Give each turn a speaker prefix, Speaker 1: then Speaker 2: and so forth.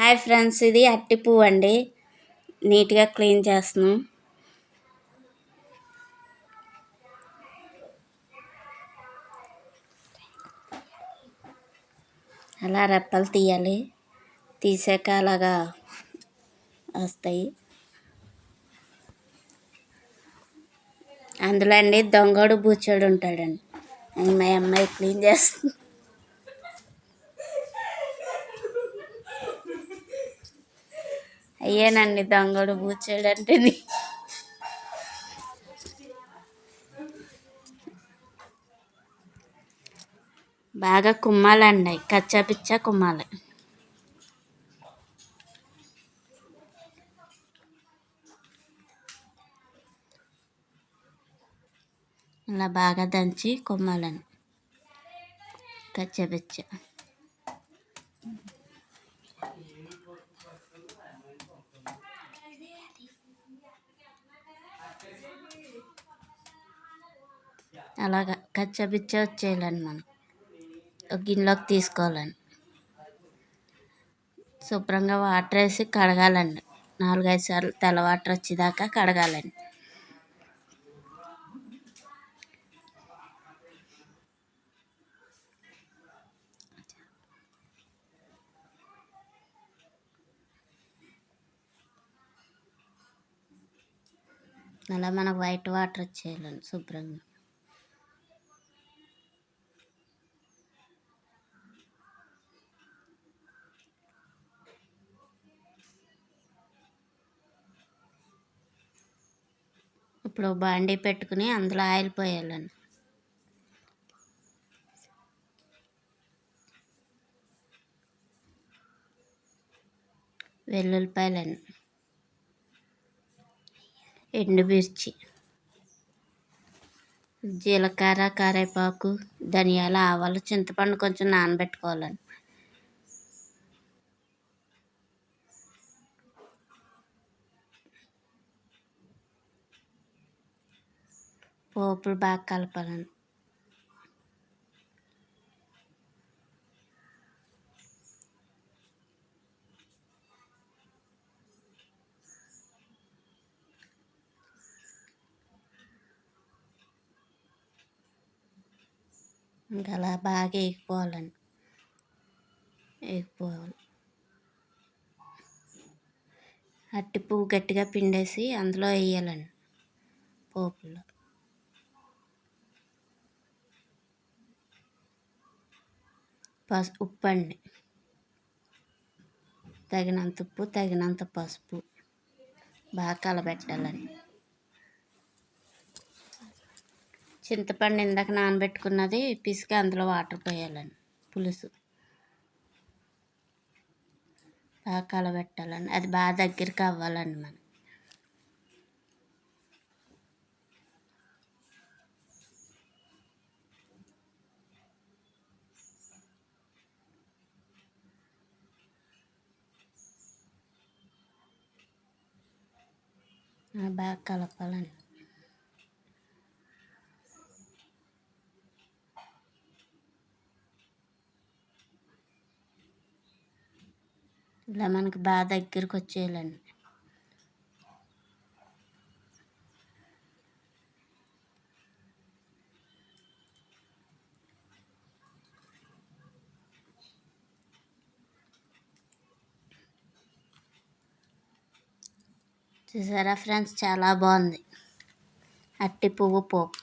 Speaker 1: Hi friends ఇది అట్టి పువ్వు అండి. నీట్గా క్లీన్ చేస్తున్నాం. అలా రెప్పలు తీయాలి. తీసాక అలాగా వస్తాయి. అందులో అండి దొంగడు బూచోడు ఉంటాడండి. మా అమ్మాయి క్లీన్ చేస్తుంది. అయ్యేనండి దొంగడు బూచాడు బాగా కుమ్మాలండి. కచ్చా పిచ్చా కుమ్మాలి. ఇలా బాగా దంచి కుమ్మాలని. కచ్చపిచ్చ అలాగా కచ్చపిచ్చ వచ్చేయాలండి మనం. ఒక గిన్నెలోకి తీసుకోవాలండి శుభ్రంగా వాటర్ వేసి కడగాలండి. నాలుగైదు సార్లు తెల్ల వాటర్ వచ్చేదాకా కడగాలండి. అలా మనకు వైట్ వాటర్ వచ్చేయాలండి శుభ్రంగా. ఇప్పుడు బాండీ పెట్టుకుని అందులో ఆయిల్ పోయాలండి వెల్లుల్లిపాయలండి ఎండుమిర్చి. జీలకర్ర కరివేపాకు ధనియాల ఆవాలు చింతపండు కొంచెం నానబెట్టుకోవాలండి పోపులు బాగా కలపాలని. ఇంకా అలా బాగా ఎగిపోవాలండి ఎగిపోవాలి అట్టి పువ్వు గట్టిగా పిండేసి అందులో వేయాలండి పోపులో. పసు ఉప్పు అండి తగినంత ఉప్పు తగినంత పసుపు. బాగా కలబెట్టాలండి. చింతపండు ఇందాక నానబెట్టుకున్నది పిసికి అందులో వాటర్ పోయాలండి. పులుసు. బాగా కలబెట్టాలండి. అది బాగా దగ్గరికి అవ్వాలండి మనం. బాగా కలపాలండి ఇలా మనకి బాగా దగ్గరికి వచ్చేయాలండి చూసారా ఫ్రెండ్స్? చాలా బాగుంది. అట్టి పువ్వు పోపు.